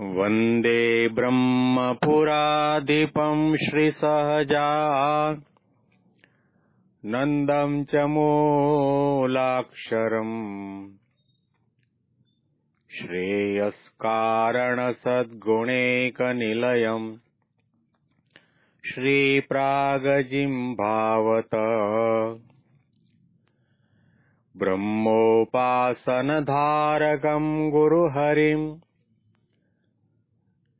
वन्दे ब्रह्मपुराधिपम् श्रीसहजा। नन्दम् च मूलाक्षरम्। श्रेयस्कारणसद्गुणैकनिलयम्। श्रीप्रागजिम्भावत। ब्रह्मोपासनधारकम् गुरुहरिम्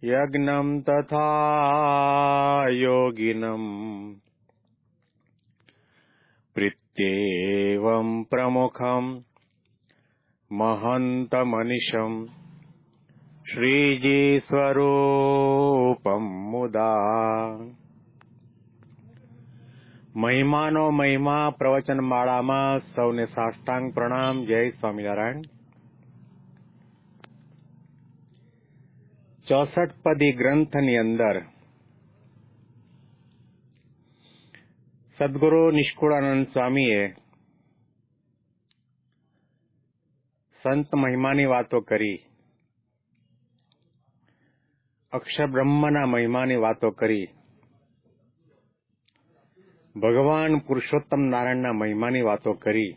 यज्ञम् तथा योगिनम् प्रीत्येवम् प्रमुखम् महन्तमनिशम् શ્રીજી મુદા મહિમાનો મહિમા પ્રવચન માળામાં સૌને સાષ્ટાંગ પ્રણામ જય સ્વામિનારાયણ ચોસઠ પદી ગ્રંથની અંદર સદગુરુ નિષ્કુળાનંદ સ્વામીએ સંત મહિમાની વાતો કરી અક્ષર બ્રહ્મના મહિમાની વાતો કરી, ભગવાન પુરુષોત્તમ નારાયણના મહિમાની વાતો કરી.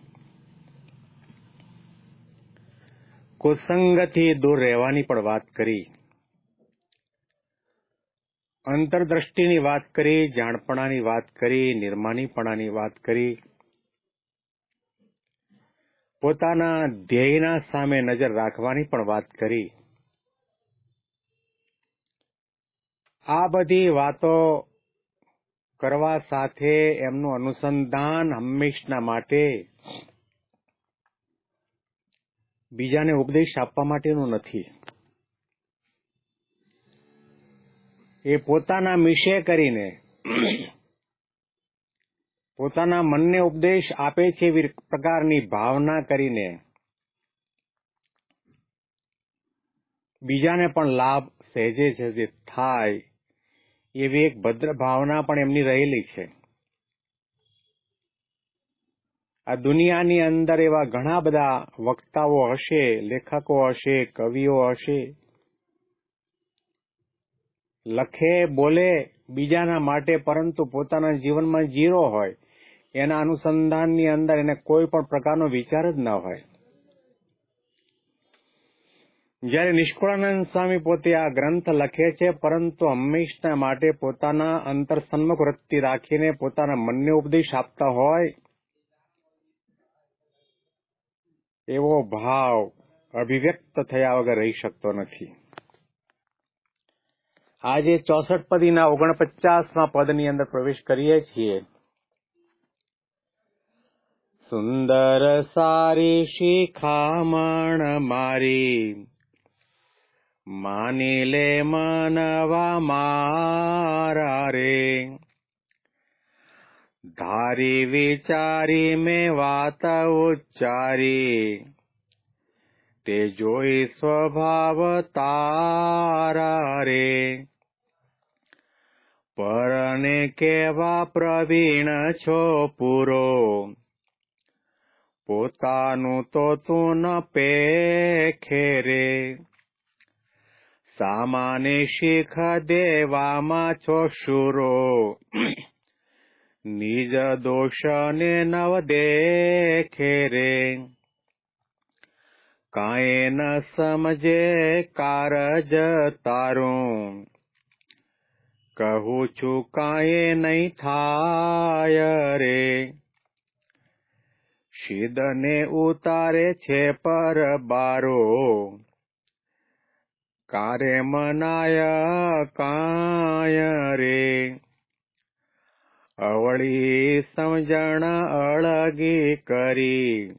કુસંગથી દૂર રહેવાની પણ વાત કરી. અંતરદ્રષ્ટિની વાત કરી, જાણપણાની વાત કરી નિર્માનીપણાની વાત કરી. પોતાના ધ્યેયના સામે નજર રાખવાની પણ વાત કરી. આ બધી વાતો કરવા સાથે એમનું અનુસંધાન હંમેશના માટે, બીજાને ઉપદેશ આપવા માટેનું નથી. એ પોતાના મિશે કરીને પોતાના મનને ઉપદેશ આપે છે એવી પ્રકારની ભાવના કરીને બીજાને પણ લાભ સહેજે સહેજે થાય એવી એક ભદ્ર ભાવના પણ એમની રહેલી છે. આ દુનિયાની અંદર એવા ઘણા બધા વક્તાઓ હશે, લેખકો હશે, કવિઓ હશે. લખે, બોલે બીજાના માટે પરંતુ પોતાના જીવનમાં જીરો હોય, એના અનુસંધાનની અંદર એને કોઈ પણ પ્રકારનો વિચાર જ ન હોય. જ્યારે નિષ્કુળાનંદ સ્વામી પોતે આ ગ્રંથ લખે છે, પરંતુ હંમેશના માટે પોતાના અંતર સન્મુખ વૃત્તિ રાખીને પોતાના મનને ઉપદેશ આપતા હોય, એવો ભાવ અભિવ્યક્ત થયા વગર રહી શકતો નથી. આજે ચોસઠ પદીના ઓગણપચાસમાં પદની અંદર પ્રવેશ કરીએ છીએ. સુંદર સારી શિખામણ મારી. માની લે માનવા મારા રે. ધારી વિચારી મેં વાત ઉચ્ચારી. તે જોઈ સ્વભાવ તારા રે. પરને કેવા પ્રવીણ છો પૂરો? પોતાનું તો તું ન પેખે રે. સામાને શીખ દેવામાં છો શુરો. નિજ દોષને નવ દેખે રે. કાંઈ ન સમજે કારજ તારું. કહું છું, કાંઈ નહીં થાય રે. શીદને ઉતારે છે પર બારો. કારે મનાય કાય રે. અવળી સમજણ અળગી કરી.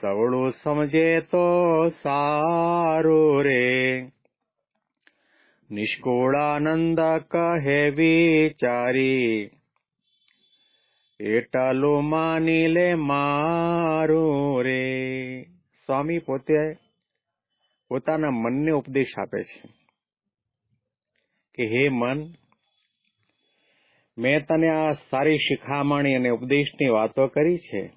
સવળું સમજે તો સારું રે. નિષ્કુળાનંદ કહે વિચારી એટલું માની લે મારું રે. સ્વામી પોતે પોતાના મનને ઉપદેશ આપે છે કે, હે મન, મેં તને આ સારી શિખામણી અને ઉપદેશની વાતો કરી છે.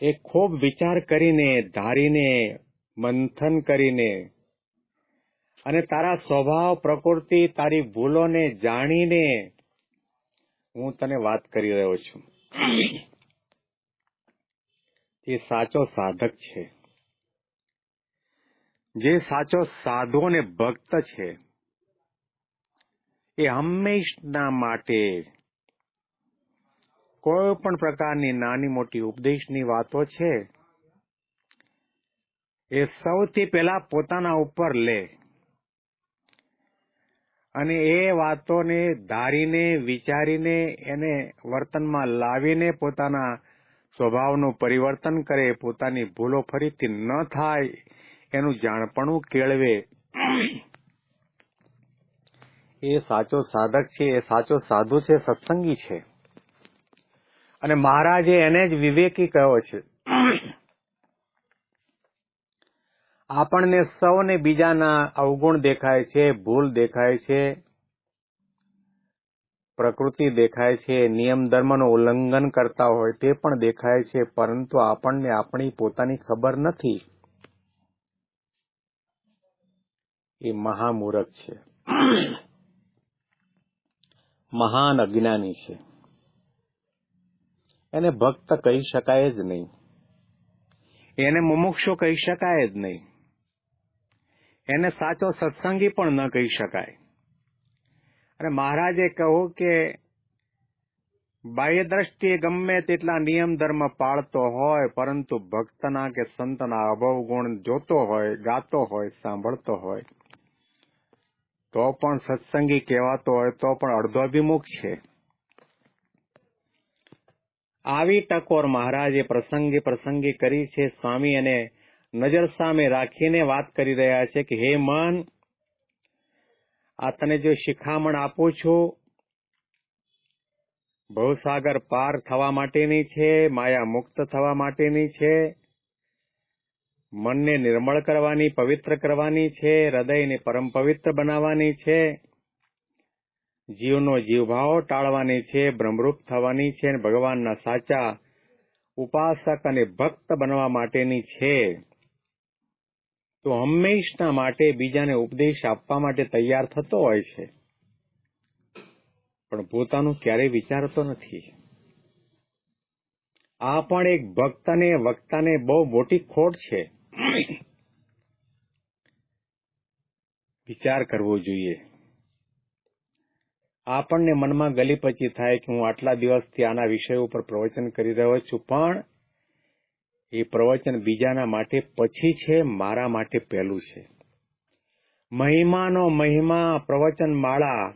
એ ખૂબ વિચાર કરીને ધારીને મંથન કરીને અને તારા સ્વભાવ, પ્રકૃતિ, તારી ભૂલોને જાણીને હું તને વાત કરી રહ્યો છું. એ સાચો સાધક છે. જે સાચો સાધુ અને ભક્ત છે, એ હંમેશના માટે કોઈ પણ પ્રકારની નાની મોટી ઉપદેશની વાતો છે, એ સૌથી પહેલા પોતાના ઉપર લે. અને એ વાતોને ધારીને, વિચારીને, એને વર્તનમાં લાવીને પોતાના સ્વભાવનું પરિવર્તન કરે, પોતાની ભૂલો ફરીથી ન થાય, એનું જાણપણું કેળવે. એ સાચો સાધક છે, એ સાચો સાધુ છે, સત્સંગી છે. અને મહારાજે એને જ વિવેકી કહ્યો છે. આપણને સૌને બીજાના અવગુણ દેખાય છે, ભૂલ દેખાય છે, પ્રકૃતિ દેખાય છે, નિયમ ધર્મનું ઉલ્લંઘન કરતા હોય તે પણ દેખાય છે, પરંતુ આપણને આપણી પોતાની ખબર નથી. એ મહામૂરખ છે. મહાન અજ્ઞાની છે. એને ભક્ત કહી શકાય જ નહીં. એને મુમુક્ષો કહી શકાય જ નહીં. એને સાચો સત્સંગી પણ ન કહી શકાય. અને મહારાજે કહ્યું કે બાહ્ય દ્રષ્ટિએ ગમે તેટલા નિયમ ધર્મ પાળતો હોય, પરંતુ ભક્તના કે સંતના અભવ ગુણ જોતો હોય, ગાતો હોય, સાંભળતો હોય, તો પણ સત્સંગી કહેવાતો હોય, તો પણ અડધો અભિમુખ છે. આવી ટકોર મહારાજે પ્રસંગે પ્રસંગે કરી છે, સ્વામી અને નજર સામે રાખીને વાત કરી રહ્યા છે કે, હે મન, આ તને જો શિખામણ આપું છું, ભવસાગર પાર થવા માટેની છે, માયા મુક્ત થવા માટેની છે, મનને નિર્મળ કરવાની, પવિત્ર કરવાની છે, હૃદયને પરમ પવિત્ર બનાવવાની છે, જીવનો જીવભાવ ટાળવાની છે, બ્રહ્મરૂપ થવાની છે ભગવાનના સાચા ઉપાસક અને ભક્ત બનવા માટેની છે. તો હંમેશના માટે બીજાને ઉપદેશ આપવા માટે તૈયાર થતો હોય છે. પણ પોતાનું ક્યારેય વિચારતો નથી. આ પણ એક ભક્તને, વક્તાને બહુ મોટી ખોટ છે. વિચાર કરવો જોઈએ. આપણને મનમાં ગલી પછી થાય કે હું આટલા દિવસથી આના વિષય ઉપર પ્રવચન કરી રહ્યો છું, પણ એ પ્રવચન બીજાના માટે પછી છે, મારા માટે પહેલું છે. મહિમાનો મહિમા પ્રવચન માળા.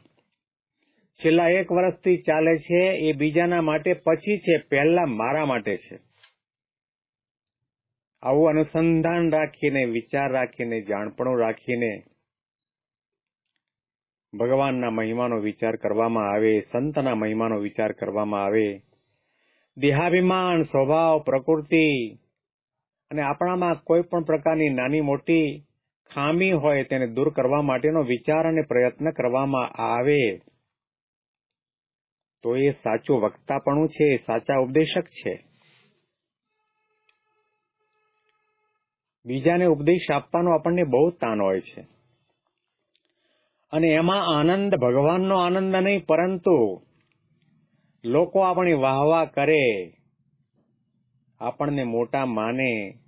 છેલ્લા એક વર્ષથી ચાલે છે, એ બીજાના માટે પછી છે, પહેલા મારા માટે છે. આવું અનુસંધાન રાખીને, વિચાર રાખીને, જાણપણું રાખીને ભગવાનના મહિમાનો વિચાર કરવામાં આવે, સંતના મહિમાનો વિચાર કરવામાં આવે. દેહાભિમાન, સ્વભાવ, પ્રકૃતિ અને આપણામાં કોઈ પણ પ્રકારની નાની મોટી ખામી હોય તેને દૂર કરવા માટેનો વિચાર અને પ્રયત્ન કરવામાં આવે. તો એ સાચું વક્તાપણું છે સાચા ઉપદેશક છે. બીજાને ઉપદેશ આપવાનો આપણને બહુ તાન હોય છે. અને એમાં આનંદ, ભગવાનનો આનંદ નહીં, પરંતુ લોકો આપણી વાહવા કરે. આપણને મોટા માને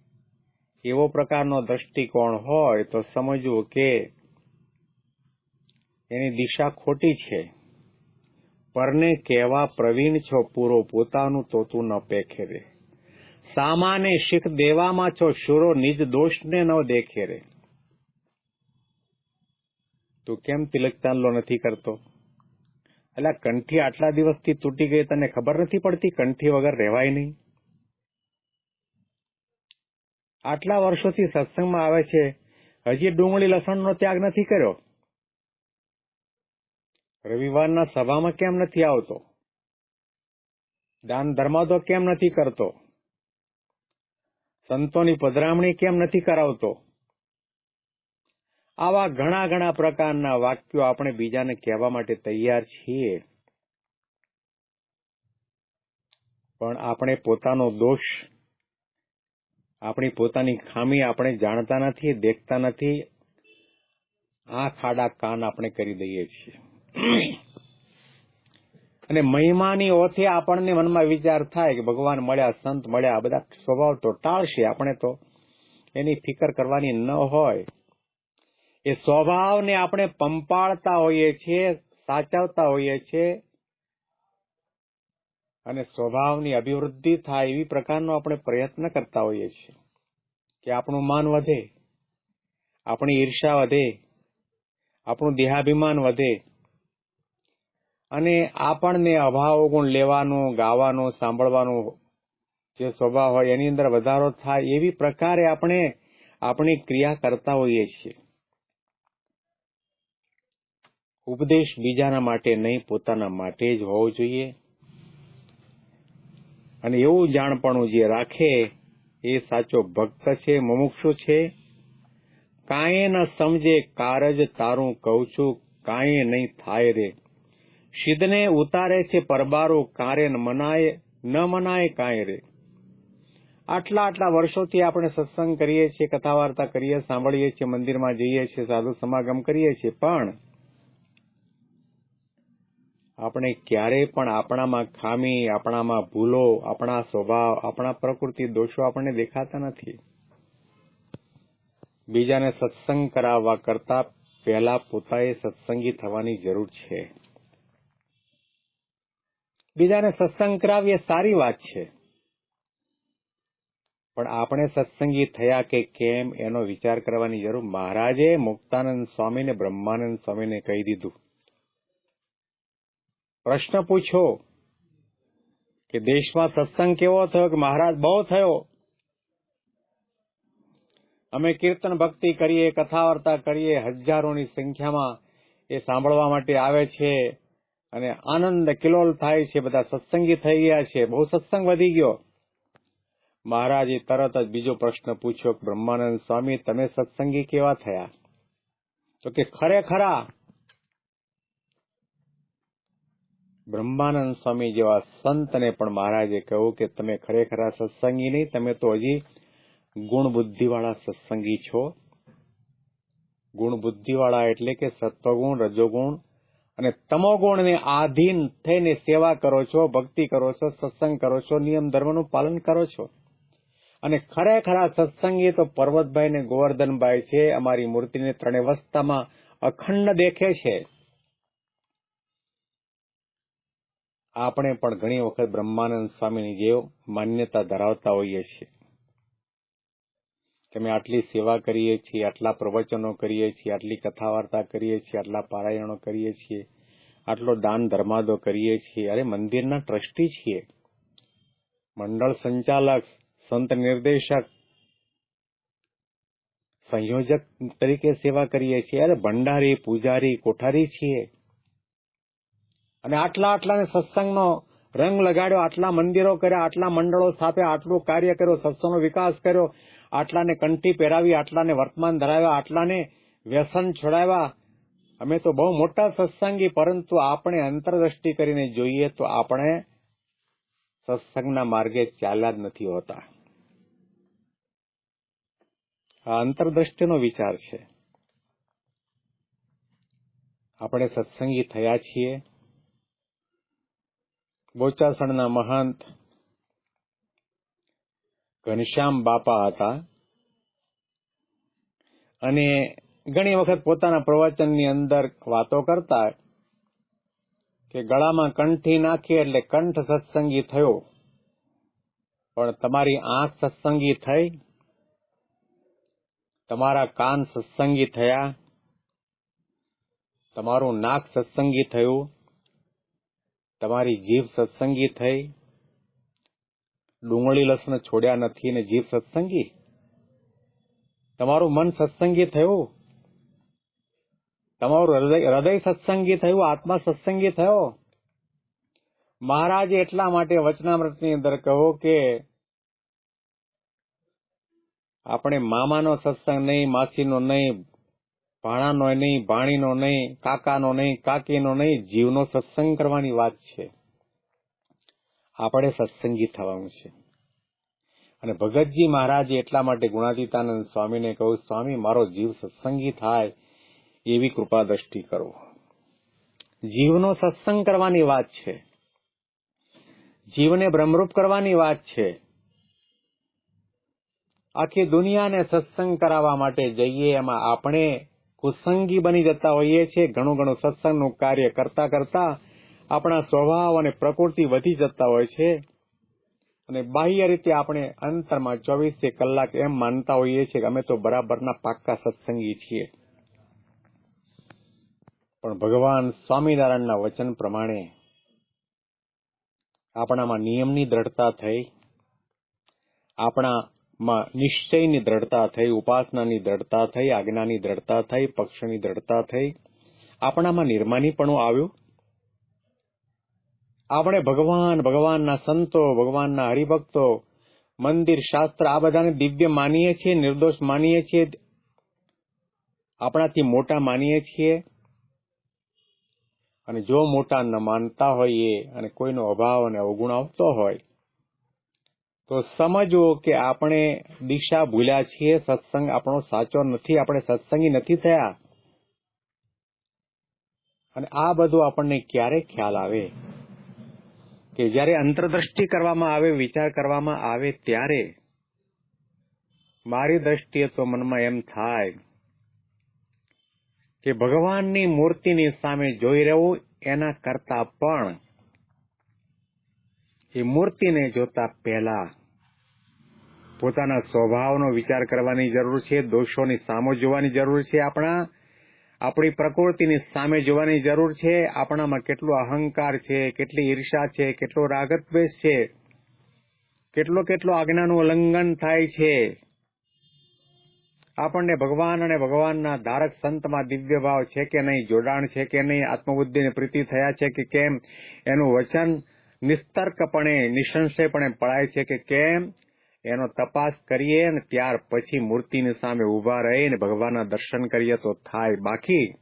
એવો પ્રકારનો દ્રષ્ટિકોણ હોય તો સમજવું કે એની દિશા ખોટી છે. પરને કહેવા પ્રવીણ છો પૂરો પોતાનું તો તું ન પેખે રે. સામાને શીખ દેવામાં છો શુરો નિજ દોષને ન દેખે રે. તું કેમ તિલક ચાંદલો નથી કરતો? એટલે કંઠી આટલા દિવસથી તૂટી ગઈ તને ખબર નથી પડતી? કંઠી વગર રહેવાય નહીં. આટલા વર્ષોથી સત્સંગમાં આવે છે. હજી ડુંગળી લસણનો ત્યાગ નથી કર્યો. રવિવારના સભામાં કેમ નથી આવતો? દાન ધર્માદો કેમ નથી કરતો? સંતોની પધરામણી કેમ નથી કરાવતો? આવા ઘણા ઘણા પ્રકારના વાક્યો આપણે બીજાને કહેવા માટે તૈયાર છીએ. પણ આપણે પોતાનો દોષ આપણી પોતાની ખામી આપણે જાણતા નથી, દેખતા નથી. આ ખાડા કાન આપણે કરી દઈએ છીએ. અને મહિમાની ઓથે આપણને મનમાં વિચાર થાય કે ભગવાન મળ્યા, સંત મળ્યા, આ બધા સ્વભાવ તો ટાળશે આપણે તો. એની ફિકર કરવાની ન હોય. એ સ્વભાવને આપણે પંપાળતા હોઈએ છીએ, સાચવતા હોઈએ છીએ. અને સ્વભાવની અભિવૃદ્ધિ થાય એવી પ્રકારનો આપણે પ્રયત્ન કરતા હોઈએ છીએ કે આપણું માન વધે, આપણી ઈર્ષા વધે, આપણું દેહાભિમાન વધે. અને આપણને અભાવ ગુણ લેવાનું, ગાવાનું, સાંભળવાનું જે સ્વભાવ હોય એની અંદર વધારો થાય એવી પ્રકારે આપણે આપણી ક્રિયા કરતા હોઈએ છીએ. ઉપદેશ બીજાના માટે નહીં, પોતાના માટે જ હોવો જોઈએ. અને એવું જાણપણું જે રાખે, એ સાચો ભક્ત છે, મુમુક્ષુ છે. કાંઈ ન સમજે કારજ તારું કહું છું, કાંઈ નહીં થાય રે. સિદ્ધને ઉતારે છે પરબારું, કારે મનાય, ન મનાય કાંઈ રે. આટલા આટલા વર્ષોથી આપણે સત્સંગ કરીએ છીએ કથા વાર્તા કરીએ, સાંભળીએ છીએ, મંદિરમાં જઈએ છીએ, સાધુ સમાગમ કરીએ છીએ, પણ આપણે ક્યારેય પણ આપણામાં ખામી, આપણામાં ભૂલો, આપણા સ્વભાવ, આપણા પ્રકૃતિ દોષો આપણને દેખાતા નથી. બીજાને સત્સંગ કરાવવા કરતા પહેલા પોતાએ સત્સંગી થવાની જરૂર છે. બીજાને સત્સંગ કરાવીએ સારી વાત છે. પણ આપણે સત્સંગી થયા કે કેમ એનો વિચાર કરવાની જરૂર મહારાજે મુક્તાનંદ સ્વામીને, બ્રહ્માનંદ સ્વામીને કહી દીધું. પ્રશ્ન પૂછો કે દેશમાં સત્સંગ કેવો થયો કે મહારાજ બહુ થયો? અમે કીર્તન ભક્તિ કરીએ કથા કરીએ, હજારોની સંખ્યામાં એ સાંભળવા માટે આવે છે અને આનંદ કિલોલ થાય છે, બધા સત્સંગી થઈ ગયા છે, બહુ સત્સંગ વધી ગયો. મહારાજે તરત જ બીજો પ્રશ્ન પૂછ્યો કે બ્રહ્માનંદ સ્વામી, તમે સત્સંગી કેવા થયા? તો કે ખરેખરા બ્રહ્માનંદ સ્વામી જેવા સંતને પણ મહારાજે કહ્યું કે તમે ખરેખર સત્સંગી નહીં, તમે તો હજી ગુણ બુદ્ધિવાળા સત્સંગી છો. ગુણ બુદ્ધિવાળા એટલે કે સત્વગુણ, રજોગુણ અને તમોગુણને આધીન થઈને સેવા કરો છો, ભક્તિ કરો છો, સત્સંગ કરો છો, નિયમ ધર્મનું પાલન કરો છો. અને ખરેખર સત્સંગી તો પર્વતભાઈ ને ગોવર્ધનભાઈ છે, અમારી મૂર્તિને ત્રણે વસ્તામાં અખંડ દેખે છે. આપણે પણ ઘણી વખત બ્રહ્માનંદ સ્વામીની જેવ માન્યતા ધરાવતા હોઈએ છીએ. કે અમે આટલી સેવા કરીએ છીએ, આટલા પ્રવચનો કરીએ છીએ, આટલી કથા વાર્તા કરીએ છીએ, આટલા પારાયણો કરીએ છીએ, આટલો દાન ધર્માદો કરીએ છીએ. અરે, મંદિરના ટ્રસ્ટી છીએ. મંડળ સંચાલક, સંત નિર્દેશક, સંયોજક તરીકે સેવા કરીએ છીએ. અરે, ભંડારી, પૂજારી, કોઠારી છીએ. અને આટલા આટલાને સત્સંગનો રંગ લગાડ્યો, આટલા મંદિરો કર્યા, આટલા મંડળો સ્થાપ્યા, આટલું કાર્ય કર્યો, સત્સંગનો વિકાસ કર્યો, આટલાને કંઠી પહેરાવી, આટલાને વર્તમાન ધરાવ્યા, આટલાને વ્યસન છોડાવ્યા. અમે તો બહુ મોટા સત્સંગી, પરંતુ આપણે અંતરદ્રષ્ટિ કરીને જોઈએ તો આપણે સત્સંગના માર્ગે ચાલ્યા જ નથી હોતા. આ અંતરદ્રષ્ટિનો વિચાર છે. આપણે સત્સંગી થયા છીએ. બોચાસણના મહંત ઘનશ્યામ બાપા હતા. અને ઘણી વખત પોતાના પ્રવચનની અંદર વાતો કરતા કે ગળામાં કંઠી નાખી એટલે કંઠ સત્સંગી થયો. પણ તમારી આંખ સત્સંગી થઈ. તમારા કાન સત્સંગી થયા. તમારું નાક સત્સંગી થયું. તમારી જીભ સત્સંગી થઈ. ડુંગળી લસણ છોડ્યા નથી ને જીભ સત્સંગી? તમારું મન સત્સંગી થયું? તમારું હૃદય સત્સંગી થયું? આત્મા સત્સંગી થયો? મહારાજે એટલા માટે વચનામૃતની અંદર કહો કે આપણે મામાનો સત્સંગ નહીં, માસીનો નહીં ભાણાનો નહીં ભાણીનો નહીં, કાકાનો નહીં, કાકીનો નહીં, જીવનો સત્સંગ કરવાની વાત છે. આપણે સત્સંગી થવાનું છે. અને ભગતજી મહારાજે એટલા માટે ગુણાતીતાનંદ સ્વામીને કહ્યું, સ્વામી, મારો જીવ સત્સંગી થાય એવી કૃપા દ્રષ્ટિ કરો. જીવનો સત્સંગ કરવાની વાત છે. જીવને બ્રહ્મરૂપ કરવાની વાત છે. આખી દુનિયાને સત્સંગ કરાવવા માટે જઈએ, એમાં આપણે કુસંગી બની જતા હોઈએ છીએ. ઘણું ઘણું સત્સંગનું કાર્ય કરતા કરતા આપણા સ્વભાવ અને પ્રકૃતિ વધી જતા હોય છે. અને બાહ્ય રીતે આપણે અંતરમાં ચોવીસે કલાક એમ માનતા હોઈએ છીએ કે અમે તો બરાબરના પાક્કા સત્સંગી છીએ. પણ ભગવાન સ્વામિનારાયણના વચન પ્રમાણે આપણામાં નિયમની દ્રઢતા થઈ. આપણામાં નિશ્ચયની દ્રઢતા થઈ, ઉપાસનાની દ્રઢતા થઈ, આજ્ઞાની દ્રઢતા થઈ, પક્ષની દ્રઢતા થઈ. આપણામાં નિર્માનીપણું આવ્યું? આપણે ભગવાન, ભગવાનના સંતો, ભગવાનના હરિભક્તો, મંદિર, શાસ્ત્ર, આ બધાને દિવ્ય માનીએ છીએ, નિર્દોષ માનીએ છીએ, આપણાથી મોટા માનીએ છીએ. અને જો મોટા ન માનતા હોઈએ અને કોઈનો અભાવ અને અવગુણ આવતો હોય તો સમજવો કે આપણે દિશા ભૂલ્યા છીએ, સત્સંગ આપણો સાચો નથી, આપણે સત્સંગી નથી થયા. અને આ બધું આપણને ક્યારે ખ્યાલ આવે? કે જ્યારે અંતરદ્રષ્ટિ કરવામાં આવે, વિચાર કરવામાં આવે ત્યારે મારી દ્રષ્ટિએ તો મનમાં એમ થાય કે ભગવાનની મૂર્તિની સામે જોઈ રહેવું એના કરતા પણ એ મૂર્તિને જોતા પહેલા પોતાના સ્વભાવનો વિચાર કરવાની જરૂર છે, દોષોની સામો જોવાની જરૂર છે આપણા. આપણી પ્રકૃતિની સામે જોવાની જરૂર છે. આપણામાં કેટલો અહંકાર છે, કેટલી ઈર્ષા છે, કેટલો રાગદ્વેષ છે, કેટલો કેટલો આજ્ઞાનું ઉલ્લંઘન થાય છે. આપણને ભગવાન અને ભગવાનના ધારક સંતમાં દિવ્ય ભાવ છે કે નહીં, જોડાણ છે કે નહીં, આત્મબુદ્ધિને પ્રીતિ થયા છે કે કેમ, એનું વચન નિસ્તર્કપણે, નિસંશયપણે પળાય છે કે કેમ એનો તપાસ કરીએ અને ત્યાર પછી મૂર્તિની સામે ઊભા રહીને ભગવાનના દર્શન કરીએ તો થાય બાકી.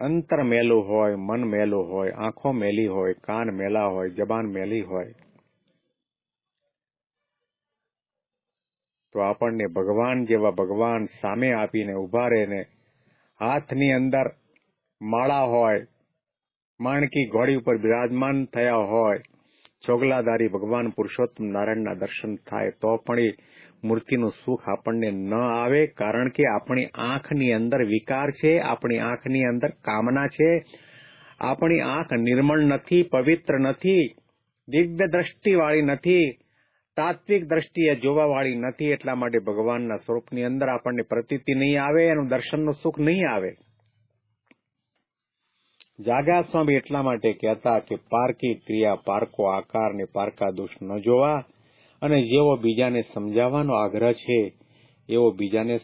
અંતર મેલું હોય, મન મેલું હોય, આંખો મેલી હોય, કાન મેલા હોય, જબાન મેલી હોય. તો આપણને ભગવાન જેવા ભગવાન સામે આપીને ઊભા રહીને હાથની અંદર માળા હોય, માણકી ઘોડી ઉપર બિરાજમાન થયા હોય ચોગલાધારી ભગવાન પુરુષોત્તમ નારાયણના દર્શન થાય તો પણ એ મૂર્તિનું સુખ આપણને ન આવે, કારણ કે આપણી આંખની અંદર વિકાર છે, આપણી આંખની અંદર કામના છે. આપણી આંખ નિર્મળ નથી, પવિત્ર નથી દિવ્ય દ્રષ્ટિવાળી નથી, તાત્વિક દ્રષ્ટિએ જોવાવાળી નથી. એટલા માટે ભગવાનના સ્વરૂપની અંદર આપણને પ્રતીતિ નહીં આવે, એનું દર્શનનું સુખ નહીં આવે. જાગા સ્વામી એટલા માટે કહેતા કે પારકી ક્રિયા પારકો આકાર ને પારકા દોષ ન જોવા અને જેવો બીજાને સમજાવવાનો આગ્રહ છે, એવો બીજાને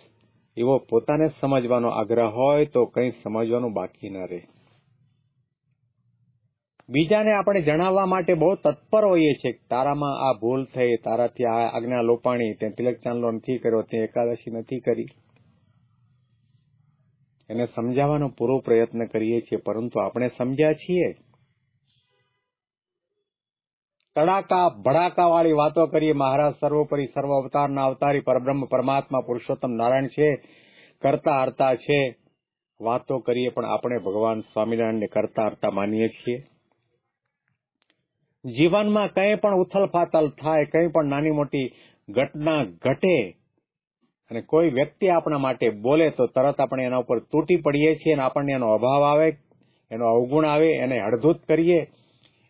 એવો પોતાને સમજવાનો આગ્રહ હોય તો કંઈ સમજવાનું બાકી ન રહે. બીજાને આપણે જણાવવા માટે બહુ તત્પર હોઈએ છીએ તારામાં આ ભૂલ થઈ, તારાથી આ આજ્ઞા લોપાણી, તે તિલક ચાંદલો નથી કર્યો, તે એકાદશી નથી કરી. એને સમજાવવાનો પૂરો પ્રયત્ન કરીએ છીએ, પરંતુ આપણે સમજ્યા છીએ. તડાકા ભડાકા વાળી વાતો કરીએ. મહારાજ સર્વોપરી, સર્વ અવતારના અવતારી પરબ્રહ્મ, પરમાત્મા, પુરુષોત્તમ નારાયણ છે, કરતા હરતા છે. વાતો કરીએ, પણ આપણે ભગવાન સ્વામિનારાયણને કરતા હરતા માનીએ છીએ. જીવનમાં કંઈ પણ ઉથલ ફાથલ થાય, કંઈ પણ નાની મોટી ઘટના ઘટે અને કોઈ વ્યક્તિ આપણા માટે બોલે તો તરત આપણે એના ઉપર તૂટી પડીએ છીએ અને આપણને એનો અભાવ આવે, એનો અવગુણ આવે, એને હળધૂત કરીએ,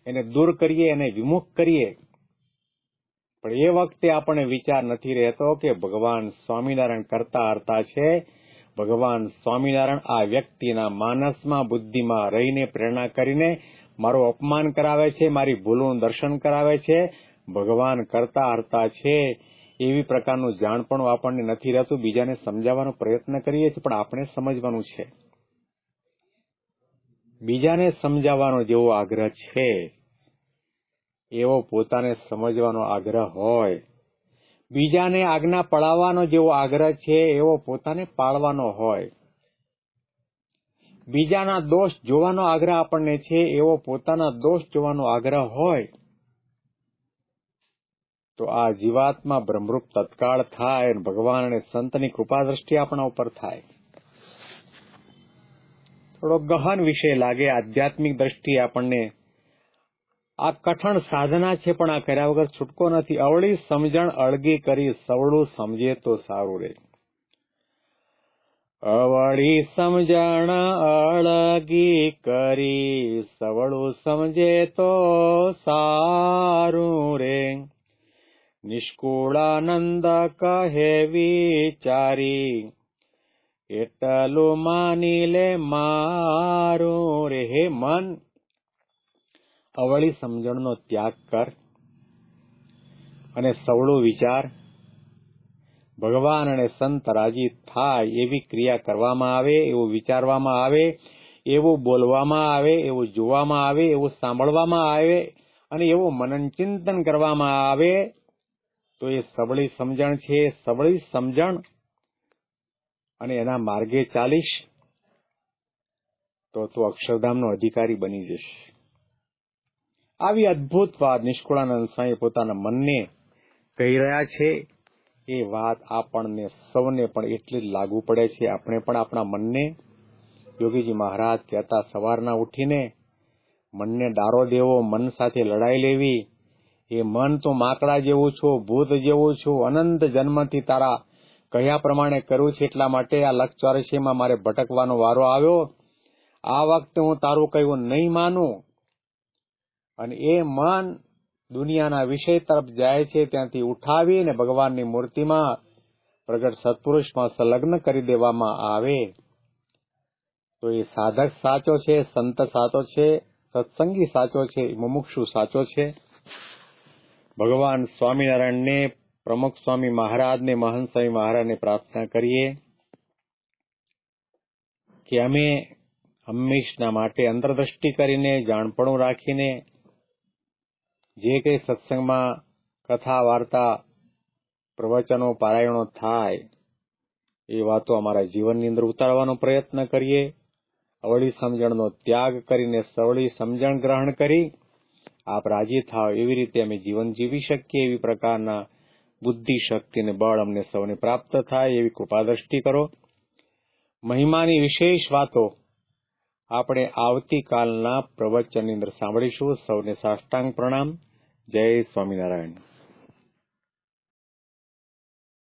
એને દૂર કરીએ, એને વિમુખ કરીએ. પણ એ વખતે આપણને વિચાર નથી રહેતો કે ભગવાન સ્વામિનારાયણ કરતા હરતા છે. ભગવાન સ્વામિનારાયણ આ વ્યક્તિના માનસમાં, બુદ્ધિમાં રહીને પ્રેરણા કરીને મારું અપમાન કરાવે છે, મારી ભૂલોનું દર્શન કરાવે છે. ભગવાન કરતા હરતા છે. એવી પ્રકારનું જાણપણું આપણને નથી રહેતું. બીજાને સમજાવવાનો પ્રયત્ન કરીએ છીએ, પણ આપણે સમજવાનું છે. બીજાને સમજાવવાનો જેવો આગ્રહ છે, એવો પોતાને સમજવાનો આગ્રહ હોય. બીજાને આજ્ઞા પડાવવાનો જેવો આગ્રહ છે, એવો પોતાને પાળવાનો હોય. બીજાના દોષ જોવાનો આગ્રહ આપણને છે, એવો પોતાના દોષ જોવાનો આગ્રહ હોય. તો આ જીવાત્મા બ્રહ્મરૂપ તત્કાળ થાય અને ભગવાન અને સંતની કૃપા દ્રષ્ટિ આપણા ઉપર થાય. થોડો ગહન વિષય લાગે, આધ્યાત્મિક દ્રષ્ટિએ આપણને. આ કઠણ સાધના છે, પણ આ કર્યા વગર છૂટકો નથી. અવળી સમજણ અળગી કરી સવળું સમજે તો સારું રહે અવળી સમજણ અળગી કરી સવળું સમજે તો સારું રે. નિષ્કુળાનંદ કહે વિચારી એટલું માની લે મારું રે હે મન અવળી સમજણનો ત્યાગ કર અને સવળો વિચાર, ભગવાન અને સંત રાજી થાય એવી ક્રિયા કરવામાં આવે, એવું વિચારવામાં આવે, એવું બોલવામાં આવે, એવું જોવામાં આવે, એવું સાંભળવામાં આવે અને એવું મનન ચિંતન કરવામાં આવે તો એ સબળી સમજણ છે સબળી સમજણ. અને એના માર્ગે ચાલીશ, તો તું અક્ષરધામનો અધિકારી બની જઈશ. આવી અદ્ભુત વાત નિષ્કુળાનંદ સ્વામી પોતાના મનને કહી રહ્યા છે. એ વાત આપણને સૌને પણ એટલી જ લાગુ પડે છે. આપણે પણ આપણા મનને, યોગીજી મહારાજ કહેતા સવારના ઉઠીને મનને ડારો દેવો, મન સાથે લડાઈ લેવી એ મન તો માકડા જેવું છું, ભૂત જેવું છું, અનંત જન્મથી તારા કહ્યા પ્રમાણે કર્યું છે એટલા માટે આ લક્ષ ચોરસીમાં મારે ભટકવાનો વારો આવ્યો. આ વખતે હું તારું કહ્યું નહીં માનું. અને એ મન દુનિયાના વિષય તરફ જાય છે ત્યાંથી ઉઠાવી અને ભગવાનની મૂર્તિમાં પ્રગટ સત્પુરુષમાં સંલગ્ન કરી દેવામાં આવે. તો એ સાધક સાચો છે, સંત સાચો છે, સત્સંગી સાચો છે મુમુક્ષુ સાચો છે. ભગવાન સ્વામિનારાયણને, પ્રમુખ સ્વામી મહારાજને, મહંત સ્વામી મહારાજને પ્રાર્થના કરીએ કે અમે હંમેશના માટે અંતરદ્રષ્ટિ કરીને, જાણપણું રાખીને, જે કંઈ સત્સંગમાં કથા, વાર્તા, પ્રવચનો, પારાયણો થાય, એ વાતો અમારા જીવનની અંદર ઉતારવાનો પ્રયત્ન કરીએ. અવળી સમજણનો ત્યાગ કરીને સવળી સમજણ ગ્રહણ કરી આપ રાજી થાવ એવી રીતે અમે જીવન જીવી શકીએ એવી પ્રકારના બુદ્ધિ, શક્તિ અને બળ અમને સૌને પ્રાપ્ત થાય એવી કૃપા દ્રષ્ટિ કરો. મહિમાની વિશેષ વાતો આપણે આવતીકાલના પ્રવચનની અંદર સાંભળીશું. સૌને સાષ્ટાંગ પ્રણામ. જય સ્વામિનારાયણ.